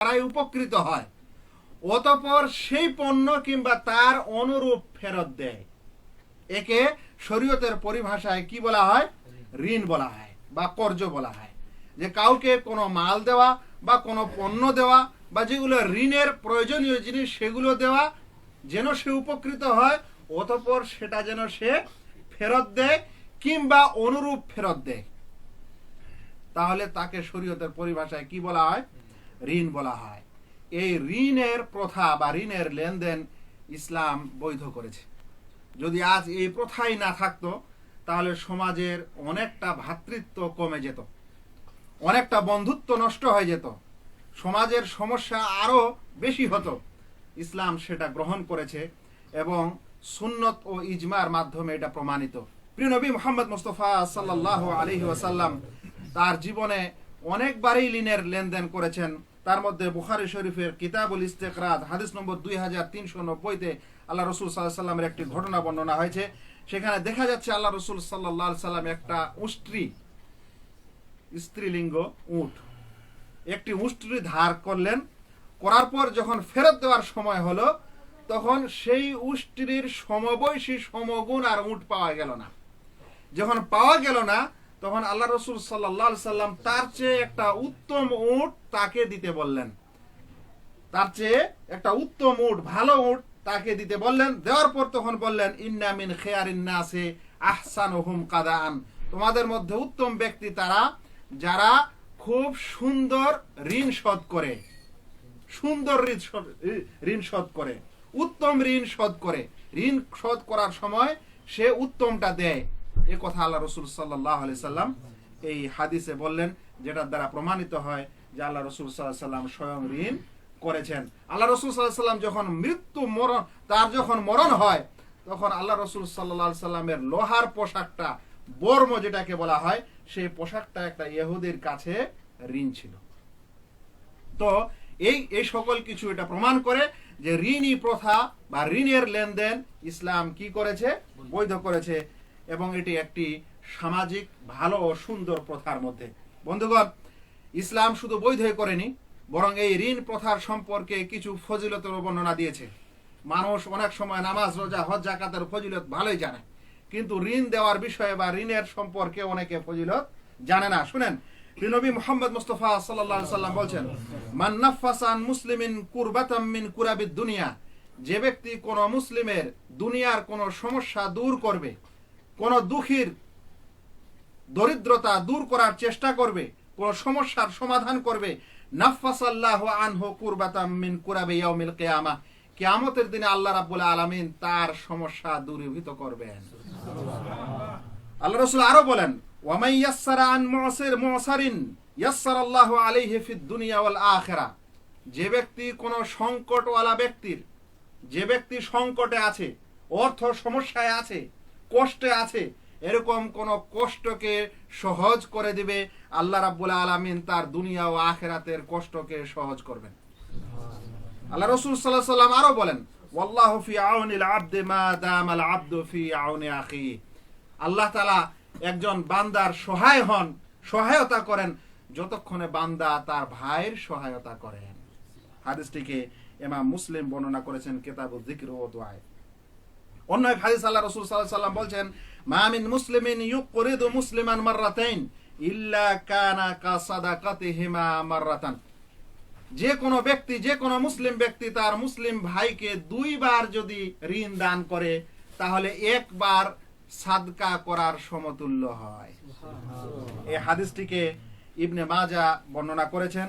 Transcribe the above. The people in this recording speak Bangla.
তারাই উপকৃত হয়। অতপর সেই পণ্য কিংবা তার অনুরূপ ফেরত দেয়। একে শরীয়তের পরিভাষায় কি বলা হয়? ঋণ বলা হয় বা কর্জ বলা হয়। যে কাউকে কোনো মাল দেওয়া বা কোনো পণ্য দেওয়া বা যেগুলো ঋণের প্রয়োজনীয় জিনিস সেগুলো দেওয়া যেন সে উপকৃত হয়, অতপর সেটা যেন সে ফেরত দেয় কিংবা অনুরূপ ফেরত দেয়। তাহলে তাকে শরীয়তের পরিভাষায় কি বলা হয়? ঋণ বলা হয়। এই ঋণের প্রথা বা ঋণের লেনদেন ইসলাম বৈধ করেছে। যদি আজ এই প্রথাই না থাকতো, তাহলে সমাজের অনেকটা ভ্রাতৃত্ব কমে যেত। অনেকটা বন্ধুত্ব নষ্ট হয়ে যেত। সমাজের সমস্যা আরও বেশি হতো। ইসলাম সেটা গ্রহণ করেছে এবং সুন্নত ও ইজমার মাধ্যমে এটা প্রমাণিত। প্রিয় নবী মোহাম্মদ মুস্তফা সাল্লাহ আলহি ওয়াসাল্লাম তার জীবনে অনেকবারই ঋণের লেনদেন করেছেন। তার মধ্যে বুখারি শরীফের কিতাবুল ইস্তেকরাত হাদিস নম্বর দুই হাজার তিনশো নব্বইতে আল্লাহ রসুল সাল্লাহ সাল্লামের একটি ঘটনা বর্ণনা হয়েছে। সেখানে দেখা যাচ্ছে আল্লাহ রসুল সাল্লাহ সাল্লাম একটা উষ্ট্রি, স্ত্রীলিঙ্গ উঠ একটি উষ্ট্রি ধার করলেন। করার পর যখন ফেরত দেওয়ার সময় হলো, তখন সেই উষ্ট্রির সমবয়সী সমগুণ আর উট পাওয়া গেল না। যখন পাওয়া গেল না তখন আল্লাহ রসুল সাল্লাহ সাল্লাম তার চেয়ে একটা উত্তম উট তাকে দিতে বললেন। তার চেয়ে একটা উত্তম উট, ভালো উট তাকে দিতে বললেন। দেওয়ার পর তখন বললেন ইন্নামিন খেয়ারিন নাসে আহসান হুম কাদান তোমাদের মধ্যে উত্তম ব্যক্তি তারা, যারা খুব সুন্দর ঋণ শোধ করে। সুন্দর ঋণ শোধ করে। উত্তম ঋণ শোধ করে। ঋণ শোধ করার সময় সে উত্তমটা দেয়। এ কথা আল্লাহ রসুল সাল্লাহ আলি সাল্লাম এই হাদিসে বললেন, যেটার দ্বারা প্রমাণিত হয় যে আল্লাহ রসুল সাল্লাহ সাল্লাম স্বয়ং ঋণ করেছেন। আল্লাহ রসুল সাল্লাহ সাল্লাম যখন মৃত্যু মরণ, তার যখন মরণ হয়, তখন আল্লাহ রসুল সাল্লাহ সাল্লামের লোহার পোশাকটা, বর্ম যেটাকে বলা হয়, সেই পোশাকটা একটা ইহুদির কাছে ঋণ ছিল। তো এই এই সকল কিছু এটা প্রমাণ করে যে ঋণী প্রথা বা ঋণের লেনদেন ইসলাম কি করেছে? বৈধ করেছে। এবং এটি একটি সামাজিক, ভালো ও সুন্দর প্রথার মধ্যে। বন্ধুগণ, ইসলাম শুধু বৈধই করেনি, বরং এই ঋণ প্রথার সম্পর্কে কিছু ফজিলতের বর্ণনা দিয়েছে। মানুষ অনেক সময় নামাজ, রোজা, হজ জাকাতের ফজিলত ভালোই জানে, কিন্তু ঋণ দেওয়ার বিষয়ে বা ঋণের সম্পর্কে অনেকে ফজিলত জানে না। শুনেন, নবী মোহাম্মদ মুস্তফা সাল্লাল্লাহু সাল্লাম বলছেন, মান নাফাসান মুসলিমিন কুরবাতাম কুরাবিদ দুনিয়া যে ব্যক্তি কোন মুসলিমের দুনিয়ার কোন সমস্যা দূর করবে কোন দুঃখীর দরিদ্রতা দূর করার চেষ্টা করবে, কোন সমস্যার সমাধান করবে। নাফাসাল্লাহ কুরাবি দিনে আল্লাহ রাব্বুল আলামিন তার সমস্যা দূরীভূত করবেন। আল্লাহ রাসূল আরও বলেন আখিরা। যে ব্যক্তি কোন সংকটওয়ালা ব্যক্তির, যে ব্যক্তি সংকটে আছে, অর্থ সমস্যায় আছে কষ্টে আছে, এরকম কোন কষ্টকে সহজ করে দিবে আল্লাহ রাব্বুল আলামিন তার দুনিয়া ও আখেরাতের কষ্টকে সহজ করবেন। আল্লাহ রসুল সাল্লাহ সাল্লাম আরও বলেন, ওয়াল্লাহু ফি আউনিল আবদি মা দামাল আবদু ফি আউনি আখি। আল্লাহ তাআলা একজন বান্দার সহায় হন, সহায়তা করেন যতক্ষণে বান্দা তার ভাইয়ের সহায়তা করেন হাদিসটিকে ইমাম মুসলিম বর্ণনা করেছেন কিতাবুল যিকর ও দুআয় অন্য এক হাদিস আল্লাহ রসুল আলাইহি সাল্লাম বলছেন মা মিন মুসলিমিন ইউকরিদু মুসলিমান মাররাতাইন ইল্লা কানা কা সাদাকাতিহিমা মাররাতান। যে কোনো ব্যক্তি যে কোনো মুসলিম ব্যক্তি তার মুসলিম ভাইকে দুইবার যদি ঋণ দান করে তাহলে একবার সাদকা করার সমতুল্য হয়। এই হাদিসটিকে ইবনে মাজা বর্ণনা করেছেন।